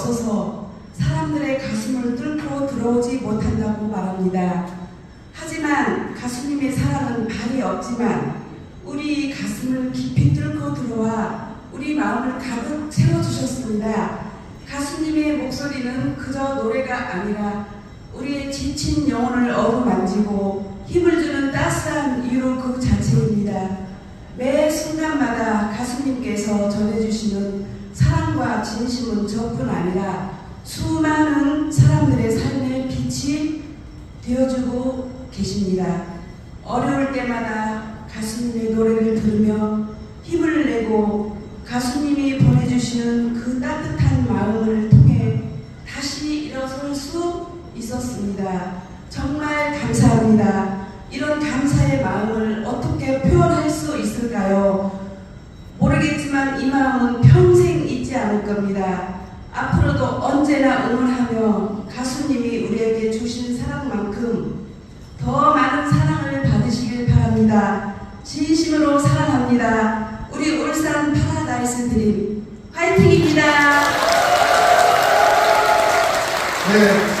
없어서 사람들의 가슴을 뚫고 들어오지 못한다고 말합니다. 하지만 가수님의 사랑은 발이 없지만 우리 가슴을 깊이 뚫고 들어와 우리 마음을 가득 채워주셨습니다. 가수님의 목소리는 그저 노래가 아니라 우리의 지친 영혼을 어루만지고 힘을 주는 따스한 위로 그 자체입니다. 매 순간마다 가수님께서 전해주시는 사랑과 진심은 저뿐 아니라 수많은 사람들의 삶의 빛이 되어주고 계십니다. 어려울 때마다 가수님의 노래를 들으며 힘을 내고 가수님이 보내주시는 그 따뜻한 마음을 통해 다시 일어설 수 있었습니다. 정말 감사합니다. 이런 감사의 마음을 어떻게 표현할 수 있을까요? 모르겠지만 이 마음은 않을 겁니다. 앞으로도 언제나 응원하며 가수님이 우리에게 주신 사랑만큼 더 많은 사랑을 받으시길 바랍니다. 진심으로 사랑합니다. 우리 울산 파라다이스 드림 화이팅입니다. 네,